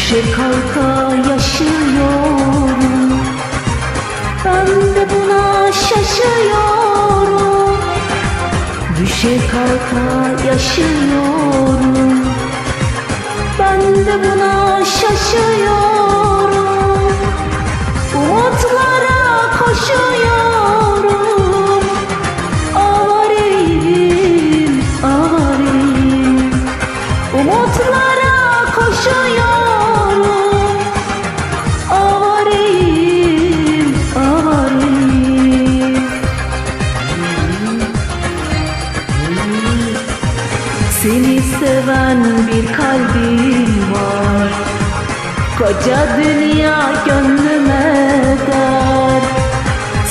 Düşe kalka yaşıyorum. Ben de buna şaşıyorum. Düşe kalka yaşıyorum Seni seven bir kalbim var. Koca dünya gönlüme dar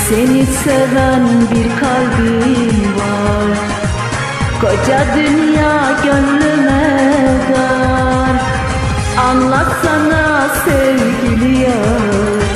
Seni seven bir kalbim var. Koca dünya gönlüme dar Anlatsana sevgili yar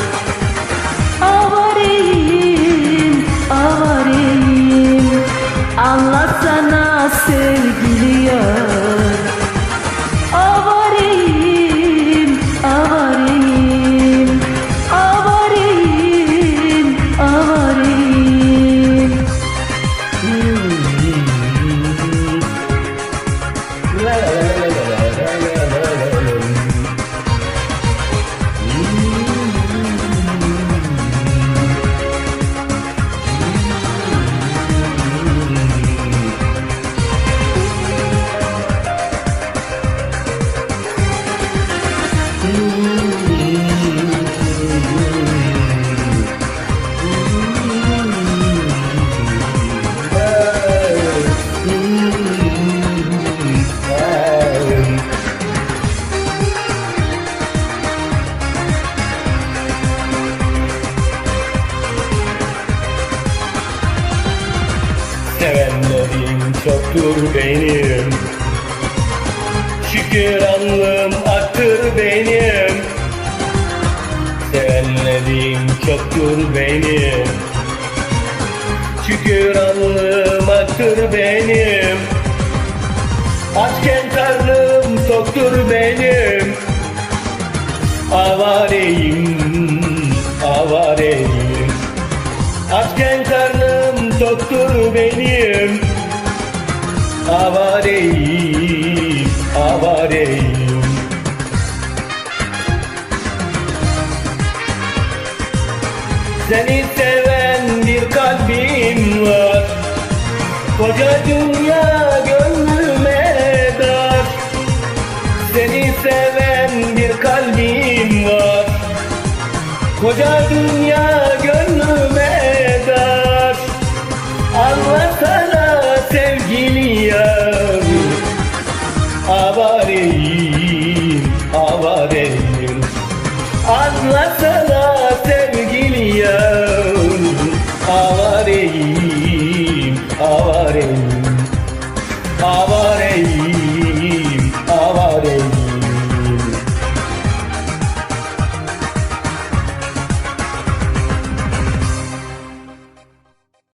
Sevenlerim çoktur benim. Şükür alnım aktır benim. Sevenlerim çoktur benim. Şükür alnım aktır benim. Açken karnım toktur benim. Avareyim, avareyim toktur benim. Avareyim, avareyim. Seni seven bir kalbim var. Koca dünya gönlüme dar. Seni seven bir kalbim var. Koca dünya gönlüme dar Anlasana sevgili